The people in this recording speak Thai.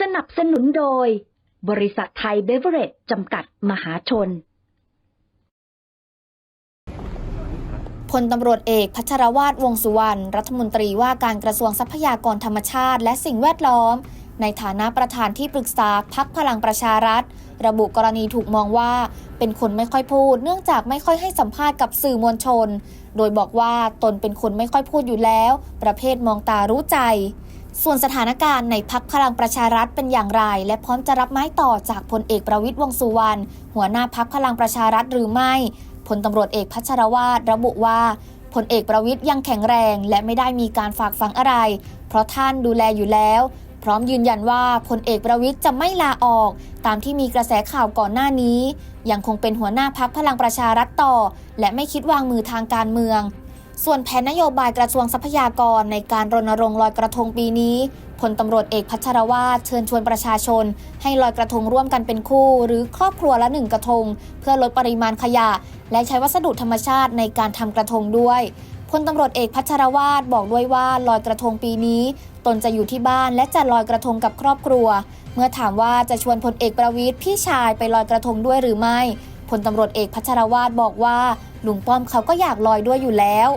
สนับสนุนโดย บริษัทไทยเบเวอเรจจำกัดมหาชน พลตำรวจเอกพัชรวาทวงสุวรรณ รัฐมนตรีว่าการกระทรวงทรัพยากรธรรมชาติ และสิ่งแวดล้อม ในฐานะประธานที่ปรึกษาพักพลังประชารัฐ ระบุกรณีถูกมองว่า เป็นคนไม่ค่อยพูด เนื่องจากไม่ค่อยให้สัมภาษณ์กับสื่อมวลชน โดยบอกว่าตนเป็นคนไม่ค่อยพูดอยู่แล้ว ประเภทมองตารู้ใจ ส่วนสถานการณ์ในพักพลังประชารัฐเป็นอย่างไร และพร้อมจะรับไม้ต่อจากพลเอกประวิตยวงสุวรรณหัวหน้าพักพลังประชารัฐหรือไม่พลตำรวจเอกพัชรวาทระบุว่าพลเอกประวิทย์ยังแข็งแรงและไม่ได้มีการฝากฝังอะไร เพราะท่านดูแลอยู่แล้ว พร้อมยืนยันว่าพลเอกประวิทย์จะไม่ลาออก ตามที่มีกระแสข่าวก่อนหน้านี้ ยังคงเป็นหัวหน้าพักพลังประชารัฐต่อ และไม่คิดวางมือทางการเมือง ส่วนแผนนโยบายกระทรวงทรัพยากรในการรณรงค์ลอยกระทงปีนี้พลตำรวจเอกพัชรวาทเชิญชวนประชาชน ให้ลอยกระทงร่วมกันเป็นคู่ หรือครอบครัวละหนึ่งกระทง เพื่อลดปริมาณขยะ และใช้วัสดุธรรมชาติในการทำกระทงด้วยพลตำรวจเอกพัชรวาทบอกด้วยว่าลอยกระทงปีนี้ ตนจะอยู่ที่บ้านและจะลอยกระทงกับครอบครัว เมื่อถามว่าจะชวนพลเอกประวิทย์พี่ชายไปลอยกระทงด้วยหรือไม่ พลตำรวจเอกพัชรวาทบอกว่าลุงป้อมเขาก็อยากลอยด้วยอยู่แล้ว